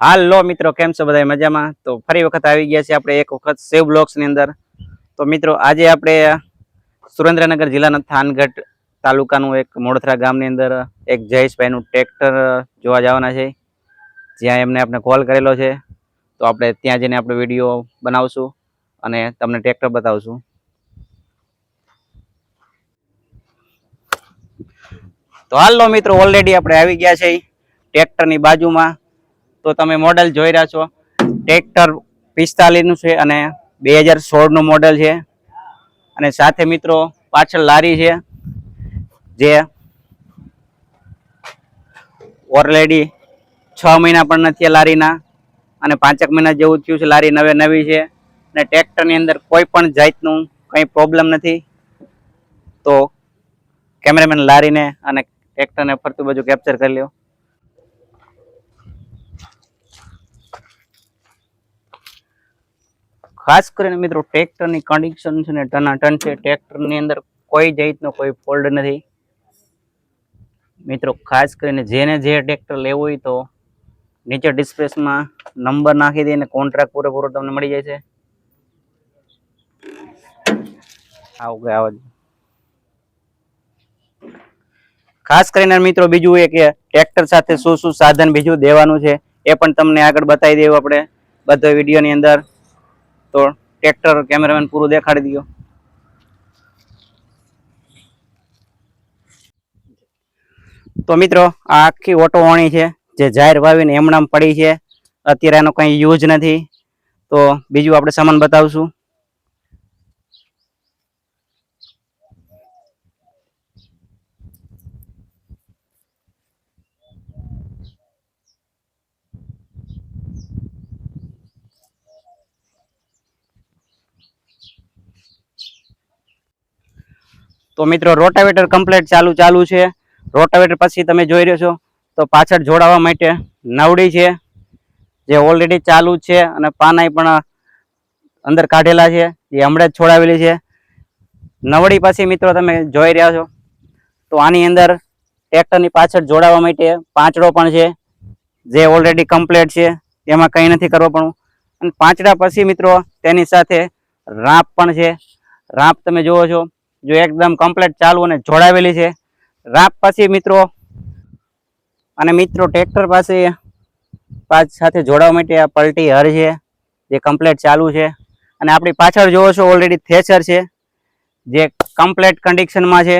હાલો મિત્રો, કેમ છો બધા મજામાં? તો ફરી વખત આવી ગયા છે આપણે એક વખત સેવ બ્લોક્સની અંદર. તો મિત્રો, આજે આપણે સુરેન્દ્રનગર જિલ્લાના થાનગઢ તાલુકાનું એક મોડથરા ગામની અંદર એક જયેશભાઈનું ટ્રેક્ટર જોવા જવાના છે. જ્યાં એમને આપણે કોલ કરેલો છે. તો આપણે ત્યાં જઈને આપણે વીડિયો બનાવશું અને તમને ટ્રેક્ટર બતાવશું. તો હાલો મિત્રો ઓલરેડી આપણે આવી ગયા છે ટ્રેક્ટરની બાજુમાં. તો તમે મોડલ જોઈ રહ્યા છો. ટ્રેક્ટર પિસ્તાલીસનું છે અને બે હજાર સોળનું મોડલ છે. અને સાથે મિત્રો પાછળ લારી છે, જે ઓલરેડી છ મહિના પણ નથી લારીના અને પાંચેક મહિના જેવું થયું છે લારી નવે નવી છે. અને ટ્રેક્ટરની અંદર કોઈ પણ જાતનું કંઈ પ્રોબ્લેમ નથી. તો કેમેરામેન લારીને અને ટ્રેક્ટરને ફરતું બાજુ કેપ્ચર કરી લ્યો. ખાસ કરીને મિત્રો ટ્રેક્ટરની કન્ડિશન છે ને ટનાટન છે. ટ્રેક્ટરની અંદર કોઈ જાતનો કોઈ ફોલ્ડ નથી. મિત્રો, ખાસ કરીને જેને જે ટ્રેક્ટર લેવું હોય તો નીચે ડિસ્પ્લેસમાં નંબર નાખી દઈને કોન્ટ્રાક્ટ પૂરેપૂરો તમને મળી જાય છે. આવું કે આવા. ખાસ કરીને મિત્રો, બીજું એ કે ટ્રેક્ટર સાથે શું શું સાધન બીજું દેવાનું છે એ પણ તમને આગળ બતાવી દેવું આપણે. બધા વિડીયોની અંદર. તો ટ્રેક્ટર કેમેરામેન પૂરું દેખાડી દો તો મિત્રો, આ આખી ઓટો વાણી છે, જે જાહેર વાવીને એમણામ પડી છે. અત્યારે એનો કંઈ યુઝ નથી. તો બીજું આપણે સામાન બતાવશું. તો મિત્રો, રોટાવેટર કમ્પ્લેટ ચાલુ ચાલુ છે. રોટાવેટર પછી તમે જોઈ રહ્યો છો, તો પાછળ જોડાવા માટે નવડી છે, જે ઓલરેડી ચાલુ છે અને પાનાઈ પણ અંદર કાઢેલા છે જે હમણાં જ છોડાવેલી છે. નવડી પછી મિત્રો તમે જોઈ રહ્યા છો, તો આની અંદર ટ્રેક્ટરની પાછળ જોડાવા માટે પાંચડો પણ છે, જે ઓલરેડી કમ્પ્લેટ છે, એમાં કંઈ નથી કરવા પણ. અને પાંચડા પછી મિત્રો, તેની સાથે રાપ પણ છે. રાપ તમે જુઓ છો જો એકદમ કમ્પ્લીટ ચાલુ અને જોડાવેલી છે. રાપ પછી મિત્રો, અને મિત્રો ટ્રેક્ટર પાસે પાછ સાથે જોડાવા માટે આ પલટી હર છે, જે કમ્પ્લેટ ચાલુ છે. અને આપણી પાછળ જોવો છો ઓલરેડી થેચર છે, જે કમ્પ્લેટ કન્ડિશનમાં છે.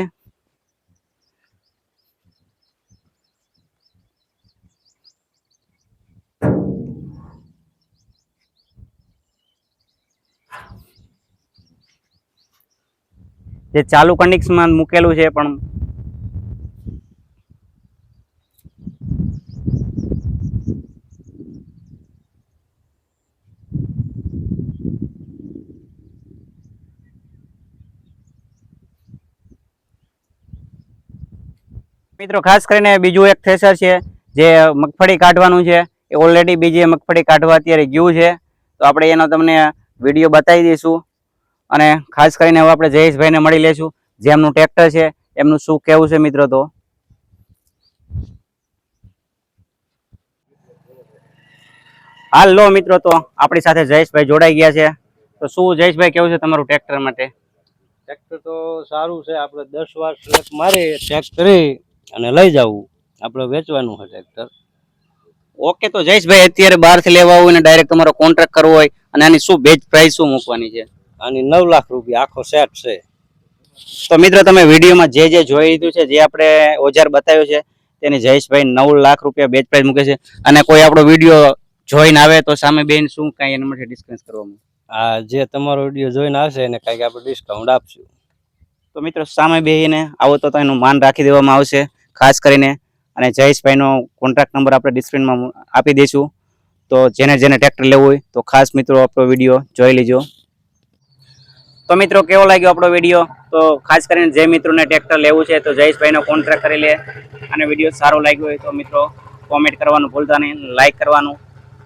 જે ચાલુ કન્ડિશનમાં મૂકેલું છે પણ મિત્રો, ખાસ કરીને બીજું એક થ્રેસર છે જે મગફળી કાઢવાનું છે. એ ઓલરેડી બીજી મગફળી કાઢવા અત્યારે ગયું છે. તો આપણે એનો તમને વીડિયો બતાવી દઈશું. અને ખાસ કરીને હવે આપણે જયેશભાઈને મળી લેશું જે એમનું ટ્રેક્ટર છે. એમનું શું કેવું છે મિત્રો તો? હાલો મિત્રો તો આપણી સાથે જયેશભાઈ જોડાઈ ગયા છે. તો શું જયેશભાઈ કેવું છે તમારું ટ્રેક્ટર માટે? ટ્રેક્ટર તો સારું છે આપણે દસ વાર સ્લેપ મારી ચેક કરી અને લઈ જવું. આપણે વેચવાનું છે ટ્રેક્ટર ઓકે તો જયેશભાઈ અત્યારે બહારથી લેવા હોય ને ડાયરેક્ટ તમારો કોન્ટ્રાક્ટ કરવો હોય અને આની શું બેજ પ્રાઇસ શું મૂકવાની છે? આની નવ લાખ રૂપિયા આખો સેટ છે. તો મિત્રો તમે વિડીયોમાં જે જે જોઈ લીધું છે જે આપણે ઓજાર બતાવ્યું છે તેની જયેશભાઈ નવ લાખ રૂપિયા બેચ પ્રાઇસ મૂકે છે. અને કોઈ આપણો વીડિયો જોઈને આવે તો સામે બેન શું કાંઈ એના માટે ડિસ્કસ કરવામાં આ જે તમારો વીડિયો જોઈને આવશે એને કાંઈક આપણે ડિસ્કાઉન્ટ આપશું. તો મિત્રો સામે બેહીને આવો તો એનું માન રાખી દેવામાં આવશે ખાસ કરીને. અને જયેશભાઈનો કોન્ટ્રાક્ટ નંબર આપણે ડિસ્ક્રીનમાં આપી દઈશું. તો જેને જેને ટ્રેક્ટર લેવું હોય તો ખાસ મિત્રો આપણો વીડિયો જોઈ લેજો. તો મિત્રો, કેવો લાગ્યો આપણો વીડિયો તો ખાસ કરીને જે મિત્રોને ટ્રેક્ટર લેવું છે, તો જયેશભાઈનો કોન્ટ્રાક્ટ કરી લે. અને વીડિયો સારો લાગ્યો હોય તો મિત્રો કોમેન્ટ કરવાનું ભૂલતા નહીં લાઇક કરવાનું.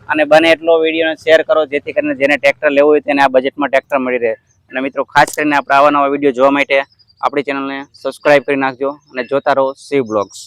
અને બને એટલો વિડીયોને શેર કરો, જેથી કરીને જેને ટ્રેક્ટર લેવું હોય તેને આ બજેટમાં ટ્રેક્ટર મળી રહે. અને મિત્રો, ખાસ કરીને આપણે આવા નવા વીડિયો જોવા માટે આપણી ચેનલને સબસ્ક્રાઇબ કરી નાખજો અને જોતા રહો શિવ બ્લોગ્સ